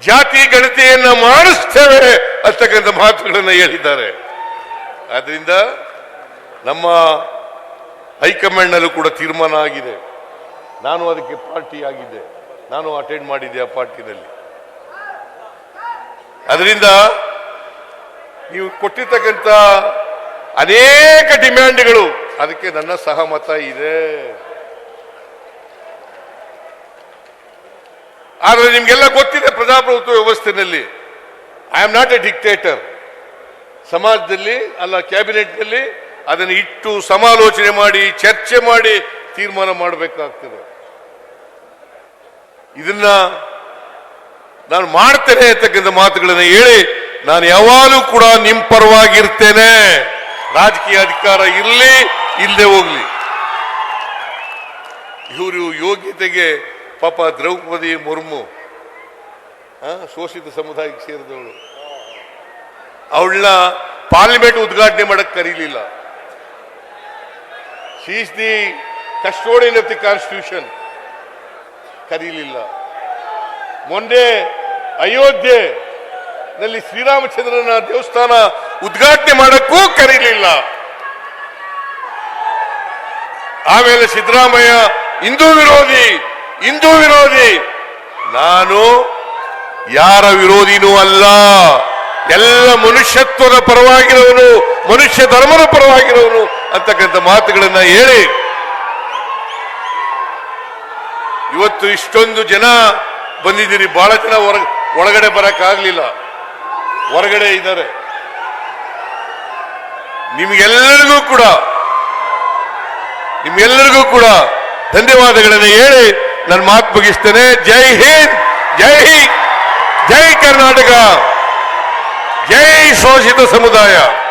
ಜಾತಿ ಗಣತಿಯನ್ನ ಮಾಡಿಸ್ತೇವೆ ಅಂತಕ್ಕಂಥ ಮಾತುಗಳನ್ನು ಹೇಳಿದ್ದಾರೆ. ಆದ್ರಿಂದ ನಮ್ಮ ಹೈಕಮಾಂಡ್ನಲ್ಲೂ ಕೂಡ ತೀರ್ಮಾನ ಆಗಿದೆ. ನಾನು ಅದಕ್ಕೆ ಪಾರ್ಟಿ ಆಗಿದ್ದೆ. ನಾನು ಅಟೆಂಡ್ ಮಾಡಿದ್ದೆ ಆ ಪಾರ್ಟಿನಲ್ಲಿ. ಅದರಿಂದ ನೀವು ಕೊಟ್ಟಿರ್ತಕ್ಕಂಥ ಅನೇಕ ಡಿಮ್ಯಾಂಡ್ಗಳು ಅದಕ್ಕೆ ನನ್ನ ಸಹಮತ ಇದೆ. ಆದರೆ ನಿಮ್ಗೆಲ್ಲ ಗೊತ್ತಿದೆ ಪ್ರಜಾಪ್ರಭುತ್ವ ವ್ಯವಸ್ಥೆಯಲ್ಲಿ I am not a dictator ಸಮಾಜದಲ್ಲಿ ಅಲ್ಲ ಕ್ಯಾಬಿನೆಟ್ನಲ್ಲಿ ಅದನ್ನು ಇಟ್ಟು ಸಮಾಲೋಚನೆ ಮಾಡಿ, ಚರ್ಚೆ ಮಾಡಿ ತೀರ್ಮಾನ ಮಾಡಬೇಕಾಗ್ತದೆ. ಇದನ್ನ ನಾನು ಮಾಡ್ತೇನೆ ಅಂತಕ್ಕಂಥ ಮಾತುಗಳನ್ನು ಹೇಳಿ ನಾನು ಯಾವಾಗಲೂ ಕೂಡ ನಿಮ್ಮ ಪರವಾಗಿರ್ತೇನೆ. ರಾಜಕೀಯ ಅಧಿಕಾರ ಇರಲಿ, ಇಲ್ಲದೆ ಹೋಗ್ಲಿ. ಇವರು ಯೋಗ್ಯತೆಗೆ ಪಾಪ ದ್ರೌಪದಿ ಮುರ್ಮು ಶೋಷಿತ ಸಮುದಾಯಕ್ಕೆ ಸೇರಿದವಳು. ಅವಳನ್ನ ಪಾರ್ಲಿಮೆಂಟ್ ಉದ್ಘಾಟನೆ ಮಾಡಕ್ಕೆ ಕರೀಲಿಲ್ಲ. She's the custodian of the constitution ಕರೀಲಿಲ್ಲ. ಮೊನ್ನೆ ಅಯೋಧ್ಯೆ ನಲ್ಲಿ ಶ್ರೀರಾಮಚಂದ್ರನ ದೇವಸ್ಥಾನ ಉದ್ಘಾಟನೆ ಮಾಡಕ್ಕೂ ಕರೀಲಿಲ್ಲ. ಆಮೇಲೆ ಸಿದ್ದರಾಮಯ್ಯ, ಹಿಂದೂ ವಿರೋಧಿ ಹಿಂದೂ ವಿರೋಧಿ, ನಾನು ಯಾರ ವಿರೋಧಿನೂ ಅಲ್ಲ. ಎಲ್ಲ ಮನುಷ್ಯತ್ವದ ಪರವಾಗಿರೋನು, ಮನುಷ್ಯ ಧರ್ಮದ ಪರವಾಗಿರೋನು ಅಂತಕ್ಕಂಥ ಮಾತುಗಳನ್ನ ಹೇಳಿ. ಇವತ್ತು ಇಷ್ಟೊಂದು ಜನ ಬಂದಿದ್ದೀರಿ ಬಹಳ ಜನ ಒಳಗಡೆ ಬರಕ್ಕಾಗ್ಲಿಲ್ಲ. ಹೊರಗಡೆ ಇದ್ದಾರೆ. ನಿಮ್ಗೆಲ್ಲರಿಗೂ ಕೂಡ ನಿಮ್ಗೆಲ್ಲರಿಗೂ ಕೂಡ ಧನ್ಯವಾದಗಳನ್ನು ಹೇಳಿ ನನ್ನ ಮಾತು ಮುಗಿಸ್ತೇನೆ. ಜೈ ಹಿಂದ್ ಜೈ ಹಿಂದ್. ಕರ್ನಾಟಕ. ಜೈ ಶೋಷಿತ ಸಮುದಾಯ.